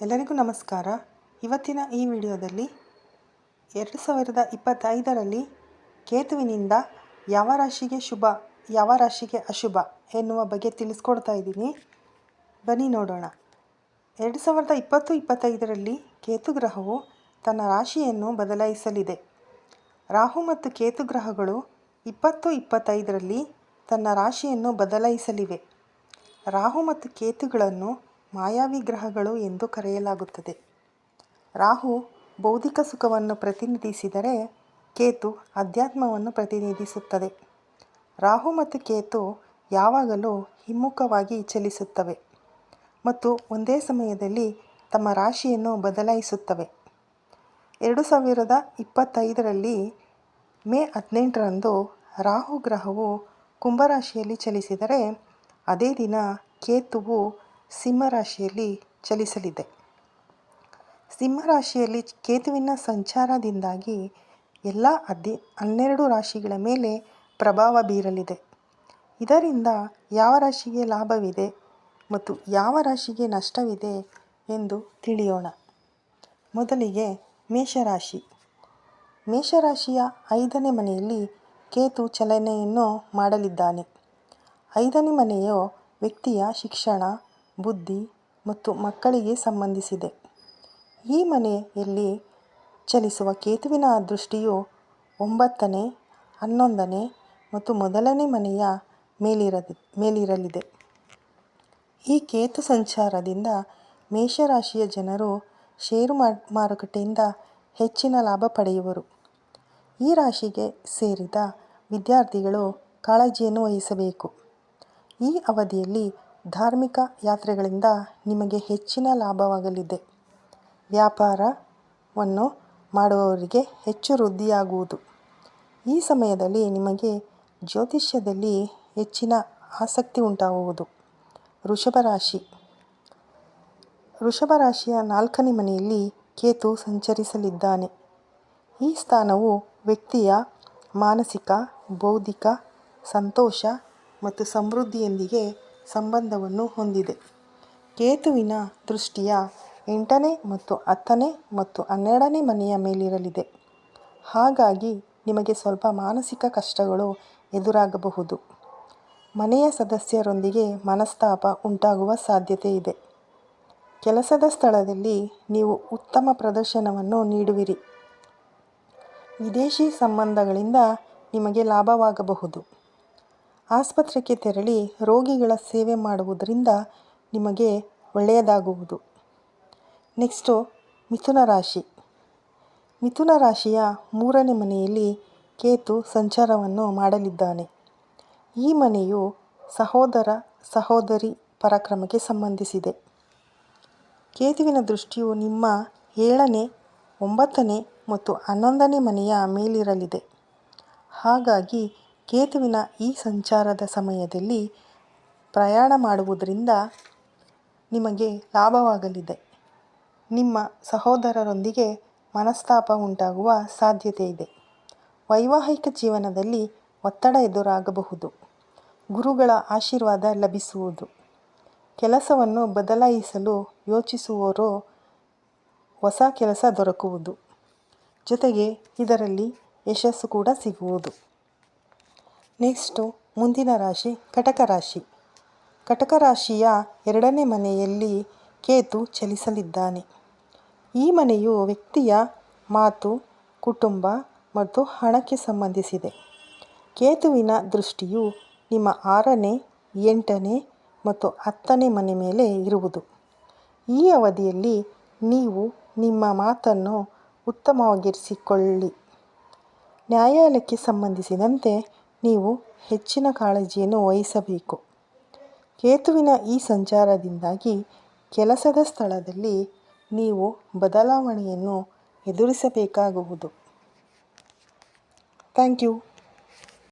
ಎಲ್ಲರಿಗೂ ನಮಸ್ಕಾರ. ಇವತ್ತಿನ ಈ ವಿಡಿಯೋದಲ್ಲಿ ಎರಡು ಸಾವಿರದ ಇಪ್ಪತ್ತೈದರಲ್ಲಿ ಕೇತುವಿನಿಂದ ಯಾವ ರಾಶಿಗೆ ಶುಭ, ಯಾವ ರಾಶಿಗೆ ಅಶುಭ ಎನ್ನುವ ಬಗ್ಗೆ ತಿಳಿಸ್ಕೊಡ್ತಾ ಇದ್ದೀನಿ. ಬನ್ನಿ ನೋಡೋಣ. ಎರಡು ಸಾವಿರದ ಇಪ್ಪತ್ತು ಇಪ್ಪತ್ತೈದರಲ್ಲಿ ಕೇತು ಗ್ರಹವು ತನ್ನ ರಾಶಿಯನ್ನು ಬದಲಾಯಿಸಲಿದೆ. ರಾಹು ಮತ್ತು ಕೇತು ಗ್ರಹಗಳು ಇಪ್ಪತ್ತು ಇಪ್ಪತ್ತೈದರಲ್ಲಿ ತನ್ನ ರಾಶಿಯನ್ನು ಬದಲಾಯಿಸಲಿವೆ. ರಾಹು ಮತ್ತು ಕೇತುಗಳನ್ನು ಮಾಯಾವಿ ಗ್ರಹಗಳು ಎಂದು ಕರೆಯಲಾಗುತ್ತದೆ. ರಾಹು ಬೌದ್ಧಿಕ ಸುಖವನ್ನು ಪ್ರತಿನಿಧಿಸಿದರೆ ಕೇತು ಅಧ್ಯಾತ್ಮವನ್ನು ಪ್ರತಿನಿಧಿಸುತ್ತದೆ. ರಾಹು ಮತ್ತು ಕೇತು ಯಾವಾಗಲೂ ಹಿಮ್ಮುಖವಾಗಿ ಚಲಿಸುತ್ತವೆ ಮತ್ತು ಒಂದೇ ಸಮಯದಲ್ಲಿ ತಮ್ಮ ರಾಶಿಯನ್ನು ಬದಲಾಯಿಸುತ್ತವೆ. ಎರಡು ಸಾವಿರದ ಇಪ್ಪತ್ತೈದರಲ್ಲಿ ಮೇ ಹದಿನೆಂಟರಂದು ರಾಹು ಗ್ರಹವು ಕುಂಭರಾಶಿಯಲ್ಲಿ ಚಲಿಸಿದರೆ, ಅದೇ ದಿನ ಕೇತುವು ಸಿಂಹರಾಶಿಯಲ್ಲಿ ಚಲಿಸಲಿದೆ. ಸಿಂಹರಾಶಿಯಲ್ಲಿ ಕೇತುವಿನ ಸಂಚಾರದಿಂದಾಗಿ ಎಲ್ಲ ಹದಿ ಹನ್ನೆರಡು ರಾಶಿಗಳ ಮೇಲೆ ಪ್ರಭಾವ ಬೀರಲಿದೆ. ಇದರಿಂದ ಯಾವ ರಾಶಿಗೆ ಲಾಭವಿದೆ ಮತ್ತು ಯಾವ ರಾಶಿಗೆ ನಷ್ಟವಿದೆ ಎಂದು ತಿಳಿಯೋಣ. ಮೊದಲಿಗೆ ಮೇಷರಾಶಿ. ಮೇಷರಾಶಿಯ ಐದನೇ ಮನೆಯಲ್ಲಿ ಕೇತು ಚಲನೆಯನ್ನು ಮಾಡಲಿದ್ದಾನೆ. ಐದನೇ ಮನೆಯು ವ್ಯಕ್ತಿಯ ಶಿಕ್ಷಣ ಬುದ್ಧಿ ಮತ್ತು ಮಕ್ಕಳಿಗೆ ಸಂಬಂಧಿಸಿದೆ. ಈ ಮನೆಯಲ್ಲಿ ಚಲಿಸುವ ಕೇತುವಿನ ದೃಷ್ಟಿಯು ಒಂಬತ್ತನೇ, ಹನ್ನೊಂದನೇ ಮತ್ತು ಮೊದಲನೇ ಮನೆಯ ಮೇಲಿರದಿ, ಮೇಲಿರಲಿದೆ. ಈ ಕೇತು ಸಂಚಾರದಿಂದ ಮೇಷರಾಶಿಯ ಜನರು ಷೇರು ಮಾರುಕಟ್ಟೆಯಿಂದ ಹೆಚ್ಚಿನ ಲಾಭ ಪಡೆಯುವರು. ಈ ರಾಶಿಗೆ ಸೇರಿದ ವಿದ್ಯಾರ್ಥಿಗಳು ಕಾಳಜಿಯನ್ನು ವಹಿಸಬೇಕು. ಈ ಅವಧಿಯಲ್ಲಿ ಧಾರ್ಮಿಕ ಯಾತ್ರೆಗಳಿಂದ ನಿಮಗೆ ಹೆಚ್ಚಿನ ಲಾಭವಾಗಲಿದೆ. ವ್ಯಾಪಾರವನ್ನು ಮಾಡುವವರಿಗೆ ಹೆಚ್ಚು ವೃದ್ಧಿಯಾಗುವುದು. ಈ ಸಮಯದಲ್ಲಿ ನಿಮಗೆ ಜ್ಯೋತಿಷ್ಯದಲ್ಲಿ ಹೆಚ್ಚಿನ ಆಸಕ್ತಿ ಉಂಟಾಗುವುದು. ವೃಷಭ ರಾಶಿ. ವೃಷಭ ರಾಶಿಯ ನಾಲ್ಕನೇ ಮನೆಯಲ್ಲಿ ಕೇತು ಸಂಚರಿಸಲಿದ್ದಾನೆ. ಈ ಸ್ಥಾನವು ವ್ಯಕ್ತಿಯ ಮಾನಸಿಕ, ಬೌದ್ಧಿಕ ಸಂತೋಷ ಮತ್ತು ಸಮೃದ್ಧಿಯೊಂದಿಗೆ ಸಂಬಂಧವನ್ನು ಹೊಂದಿದೆ. ಕೇತುವಿನ ದೃಷ್ಟಿಯ ಎಂಟನೇ ಮತ್ತು ಹತ್ತನೇ ಮತ್ತು ಹನ್ನೆರಡನೇ ಮನೆಯ ಮೇಲಿರಲಿದೆ. ಹಾಗಾಗಿ ನಿಮಗೆ ಸ್ವಲ್ಪ ಮಾನಸಿಕ ಕಷ್ಟಗಳು ಎದುರಾಗಬಹುದು. ಮನೆಯ ಸದಸ್ಯರೊಂದಿಗೆ ಮನಸ್ತಾಪ ಉಂಟಾಗುವ ಸಾಧ್ಯತೆ ಇದೆ. ಕೆಲಸದ ಸ್ಥಳದಲ್ಲಿ ನೀವು ಉತ್ತಮ ಪ್ರದರ್ಶನವನ್ನು ನೀಡುವಿರಿ. ವಿದೇಶಿ ಸಂಬಂಧಗಳಿಂದ ನಿಮಗೆ ಲಾಭವಾಗಬಹುದು. ಆಸ್ಪತ್ರೆಗೆ ತೆರಳಿ ರೋಗಿಗಳ ಸೇವೆ ಮಾಡುವುದರಿಂದ ನಿಮಗೆ ಒಳ್ಳೆಯದಾಗುವುದು. ನೆಕ್ಸ್ಟು, ಮಿಥುನ ರಾಶಿ. ಮಿಥುನ ರಾಶಿಯ ಮೂರನೇ ಮನೆಯಲ್ಲಿ ಕೇತು ಸಂಚಾರವನ್ನು ಮಾಡಲಿದ್ದಾನೆ. ಈ ಮನೆಯು ಸಹೋದರ, ಸಹೋದರಿ ಪರಾಕ್ರಮಕ್ಕೆ ಸಂಬಂಧಿಸಿದೆ. ಕೇತುವಿನ ದೃಷ್ಟಿಯು ನಿಮ್ಮ ಏಳನೇ, ಒಂಬತ್ತನೇ ಮತ್ತು ಹನ್ನೊಂದನೇ ಮನೆಯ ಮೇಲಿರಲಿದೆ. ಹಾಗಾಗಿ ಕೇತುವಿನ ಈ ಸಂಚಾರದ ಸಮಯದಲ್ಲಿ ಪ್ರಯಾಣ ಮಾಡುವುದರಿಂದ ನಿಮಗೆ ಲಾಭವಾಗಲಿದೆ. ನಿಮ್ಮ ಸಹೋದರರೊಂದಿಗೆ ಮನಸ್ತಾಪ ಉಂಟಾಗುವ ಸಾಧ್ಯತೆ ಇದೆ. ವೈವಾಹಿಕ ಜೀವನದಲ್ಲಿ ಒತ್ತಡ ಎದುರಾಗಬಹುದು. ಗುರುಗಳ ಆಶೀರ್ವಾದ ಲಭಿಸುವುದು. ಕೆಲಸವನ್ನು ಬದಲಾಯಿಸಲು ಯೋಚಿಸುವವರು ಹೊಸ ಕೆಲಸ ದೊರಕುವುದು. ಜೊತೆಗೆ ಇದರಲ್ಲಿ ಯಶಸ್ಸು ಕೂಡ ಸಿಗುವುದು. ನೆಕ್ಸ್ಟು ಮುಂದಿನ ರಾಶಿ, ಕಟಕ ರಾಶಿ. ಕಟಕ ರಾಶಿಯ ಎರಡನೇ ಮನೆಯಲ್ಲಿ ಕೇತು ಚಲಿಸಲಿದ್ದಾನೆ. ಈ ಮನೆಯು ವ್ಯಕ್ತಿಯ ಮಾತು, ಕುಟುಂಬ ಮತ್ತು ಹಣಕ್ಕೆ ಸಂಬಂಧಿಸಿದೆ. ಕೇತುವಿನ ದೃಷ್ಟಿಯು ನಿಮ್ಮ ಆರನೇ, ಎಂಟನೇ ಮತ್ತು ಹತ್ತನೇ ಮನೆ ಮೇಲೆ ಇರುವುದು. ಈ ಅವಧಿಯಲ್ಲಿ ನೀವು ನಿಮ್ಮ ಮಾತನ್ನು ಉತ್ತಮವಾಗಿರಿಸಿಕೊಳ್ಳಿ. ನ್ಯಾಯಾಲಯಕ್ಕೆ ಸಂಬಂಧಿಸಿದಂತೆ ನೀವು ಹೆಚ್ಚಿನ ಕಾಳಜಿಯನ್ನು ವಹಿಸಬೇಕು. ಕೇತುವಿನ ಈ ಸಂಚಾರದಿಂದಾಗಿ ಕೆಲಸದ ಸ್ಥಳದಲ್ಲಿ ನೀವು ಬದಲಾವಣೆಯನ್ನು ಎದುರಿಸಬೇಕಾಗುವುದು. Thank you.